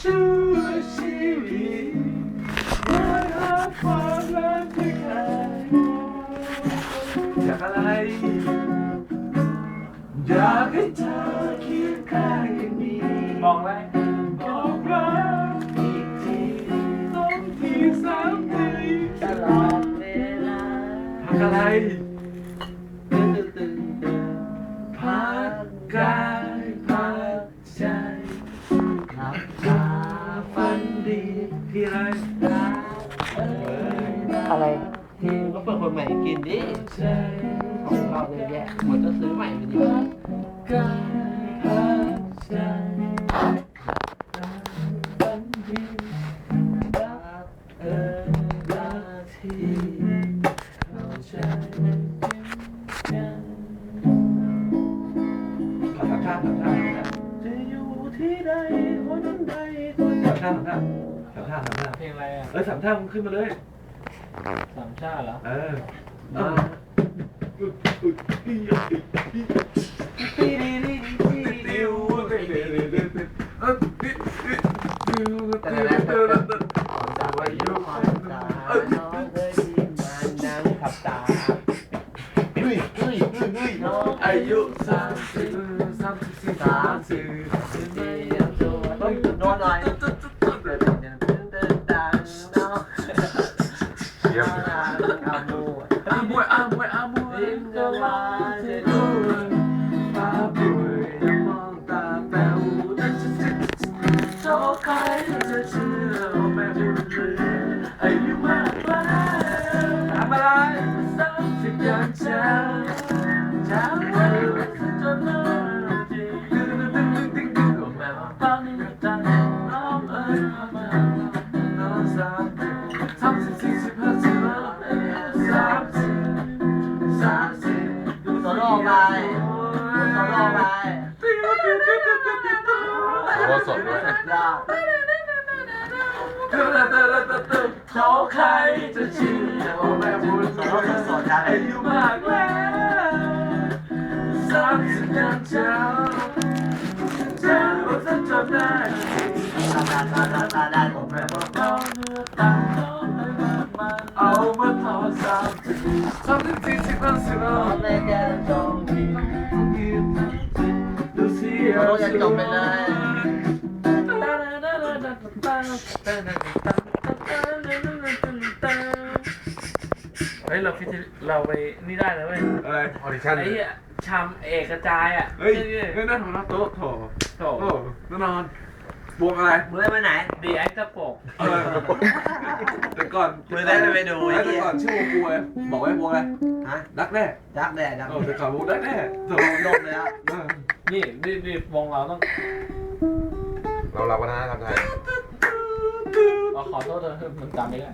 ชั่วชีวิตว่าหาความรักไม่เคยอยากอะไร อยากให้เธอคียงข้างอย่างนี้ มองแล้วบอกรักอีกทีต้องทีสามทีตลอดเวลาพักอะไรตื่นตื่นตื่นพักกายพักใจหลับตาฝัน ดีที่อะไรรักเอ้ยอะไรที่ก็เปิดคนใหม่กินดิใจของเราเลยแยะเหมือนจะซื้อใหม่ไปดีกว่ากายพักใจฝันดีรักเอ่ยรักที่เข้าใจยังขอทำท่าทำท่าทำท่าจะอยู่ที่ใดคนใดคน ทำท่าทำท่าทำท่าทำท่าเพลงอะไรอะเออสามท่ามึงขึ้นมาเลย สามชาติเหรอเออมาแต่ละแต่ละแต่ว่ายุคความตาน้องเคยที่มันนั่งขับตาเฮ้ยเฮ้ยเฮ้ยเฮ้ยน้องอายุสามสิบสามสิบสี่สามสิบเตรียม เยี่ยมอามูอามวยอามวยอามวยยิ้มก็ว่าจะดูดูฟ้าป่วยยังมองตาแป๋วโชคใครจะเชื่อว่าแม่บุญเหลืออายุมากแล้วทำอะไรสามสิบยังเช้าเช้าวันจนเลิกจริ สดด้วยยอดเขาใครจะเชื่อว่าแม่บุญโซโล่สดๆครับอายุมากแล้วสามสิบยังเช้าเช้าว่าจะจำได้ตาตาตาตาตาได้ผมแบบว่าเอาเนื้อตาเอามาทอดสามสิบสามสิบสี่สิบห้าสิบน้องไม่แก้จงดีดูสิโซโล่ยังจบไปเลย เฮ้ยเราคิดจะเราไปนี่ได้นะเว้ยอะไรออดิชั่นไอ้เหี้ยชามเอกกระจายอะเฮ้ยนี่เฮ้ยนั่นของนักโต๊ะโถโถโอ้แน่นอนบวกอะไรมือไปไหนดีไอ้กระโปกเออแต่ก่อนมือได้ไปดูไอ้แต่เหี้ยก่อนชื่อวงกูเลยบอกไว้วงอะไรฮะดักแน่ดักแดดดักเออแต่ก่อนวงดักแน่โถลมเลยอะเออนี่นี่นี่วงเราต้อง เรารับวัฒนธรรมไทยเราขอโทษเธอมันจำไม่ได้